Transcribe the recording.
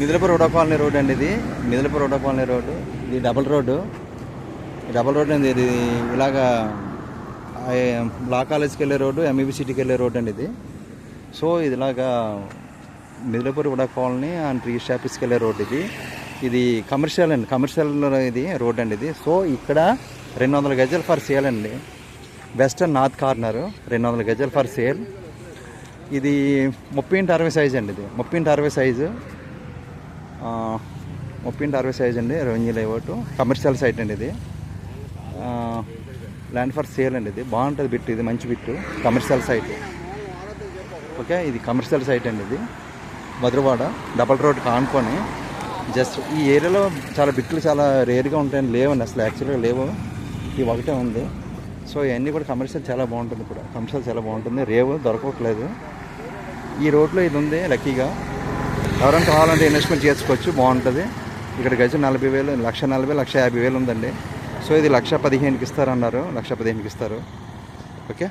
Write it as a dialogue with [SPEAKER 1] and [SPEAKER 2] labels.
[SPEAKER 1] మిదిలపు road colony road అండి ఇది. మిదిలపు రోడ్ కాలనీ రోడ్డు ఇది double road. Double double road అండి ఇది ఇలాగా బ్లాక్ లా కాలేజ్కి వెళ్ళే రోడ్డు ఎంఈబి సిటీకి వెళ్ళే రోడ్ అండి ఇది. సో ఇదిలాగా మిదిలపూర్ ఉడా కాలనీ అండ్ రీస్ట్ ఆఫీస్కి వెళ్ళే రోడ్ ఇది. ఇది కమర్షియల్ అండి కమర్షియల్ ఇది రోడ్ అండి ఇది. సో ఇక్కడ రెండు వందల గజాలు ఫర్ సేల్ అండి. వెస్టర్న్ నార్త్ కార్నర్ రెండు వందల గజాలు ఫర్ సేల్. ఇది ముప్పై ఇంటి అరవై సైజ్ అండి ఇది. ముప్పై ఇంటి అరవై సైజు. ముప్పై ఇంటి అరవై సైజ్ అండి రెవెన్యూ లేఅవుట్ కమర్షియల్ సైట్ అండి ఇది. ల్యాండ్ ఫర్ సేల్ అండి ఇది. బాగుంటుంది బిట్ ఇది మంచి బిట్టు. కమర్షియల్ సైట్ ఓకే ఇది కమర్షియల్ సైట్ అండి ఇది. మధురవాడ డబల్ రోడ్ కానుకొని జస్ట్ ఈ ఏరియాలో చాలా బిట్లు చాలా రేర్గా ఉంటాయని లేవండి అసలు యాక్చువల్గా లేవు. ఈ ఒకటే ఉంది. సో ఇవన్నీ కూడా కమర్షియల్ చాలా బాగుంటుంది ఇప్పుడు కమర్షియల్ చాలా బాగుంటుంది. రేవు దొరకట్లేదు. ఈ రోడ్లో ఇది ఉంది లక్కీగా ఎవరైనా కావాలంటే ఇన్వెస్ట్మెంట్ చేసుకోవచ్చు బాగుంటుంది. ఇక్కడ గజం నలభై వేలు లక్ష నలభై లక్ష యాభై వేలు ఉందండి. సో ఇది లక్ష పదిహేనుకి ఇస్తారన్నారు. లక్ష పదిహేనుకి ఇస్తారు. ఓకే?